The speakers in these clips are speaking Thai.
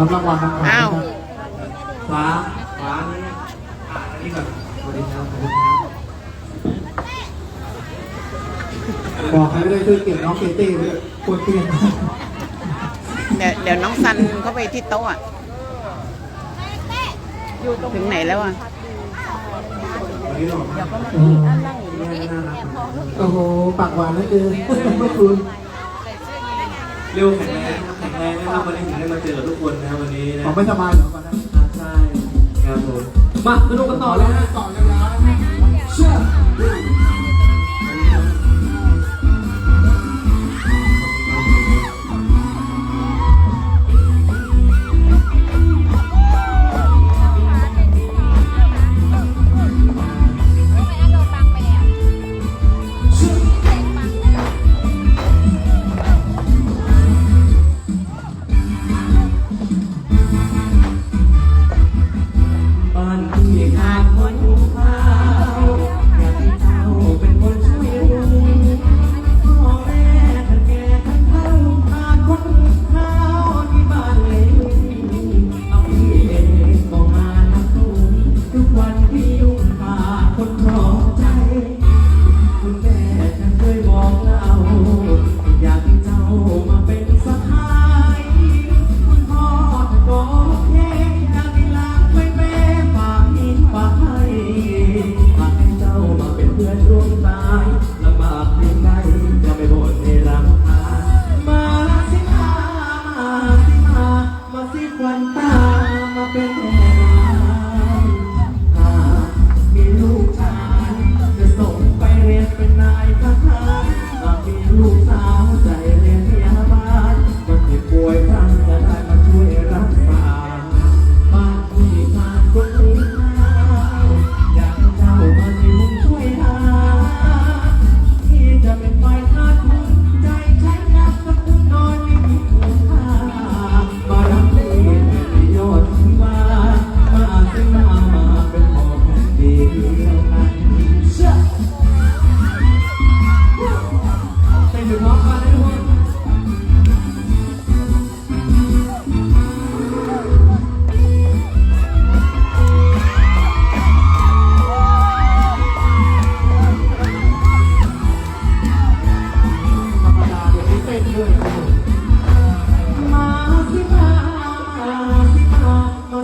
รับรางวัลครับอาฟ้าฟ้านี่อ่านนี่ก่อนสวัสดีครับบอกใครไม่ได้ช่วยเก็บน้องเตเต้ไปวยปวดเตียเดี๋ยวเดี๋ยวน้องซันเข้าไปที่โต๊ะอะถึงไหนแล้วอะ วันนี้หล่อมากโอ้โหน่ารักมากโอ้โหปากหวานเหลือนเมื่อคืนเร็วแข็งแรง ท้นะครับวันนี้ผมได้มาเจอกับทุกคนนะวันนี้นะผมไม่สบายเหรอวันนนะใช่ครับผมมาสนุกกันต่อเลยฮะ ต่อเลยนะ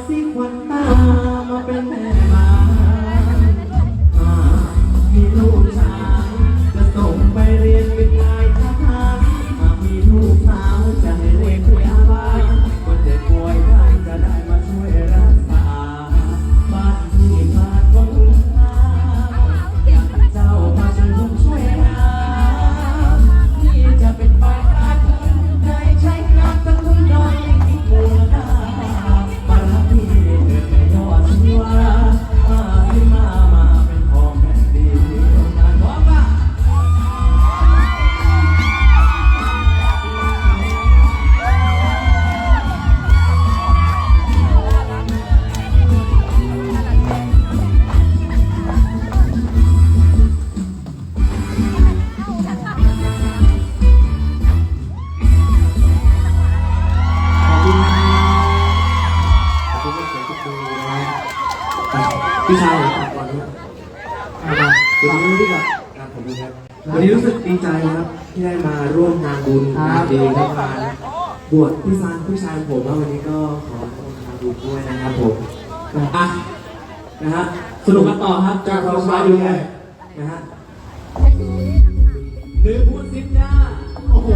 สีควันตามาเป็นแม่ วันนี้พี่กับครับผมครับ วันนี้รู้สึกดีใจครับที่ได้มาร่วมงานบุญงานดีครับงานบวชพี่ซานพี่ชายผมว่าวันนี้ก็ขอร่วมงานบุญด้วยนะครับผมอะนะฮะสนุกกันต่อครับจากเราชายดูแลนะฮะหรือพูดซิปจ้าโอ้โห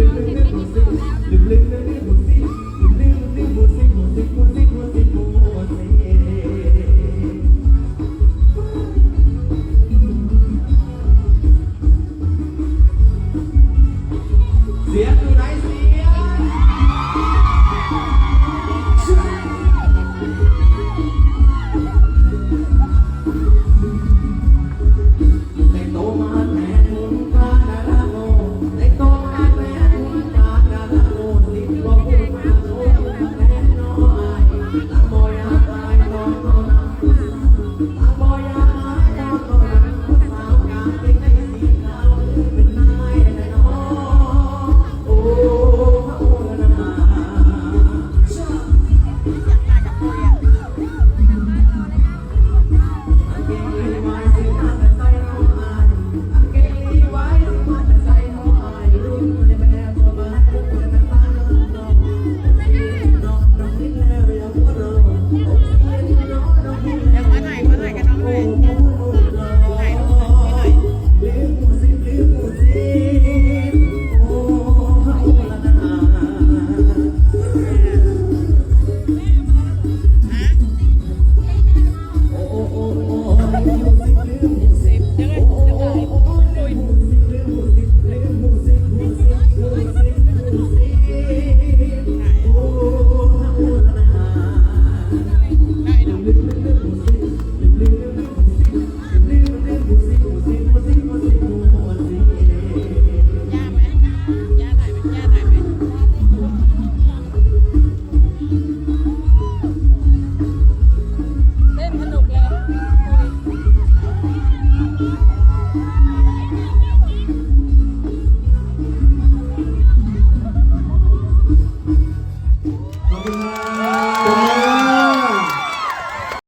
the blink, the blink, the blink,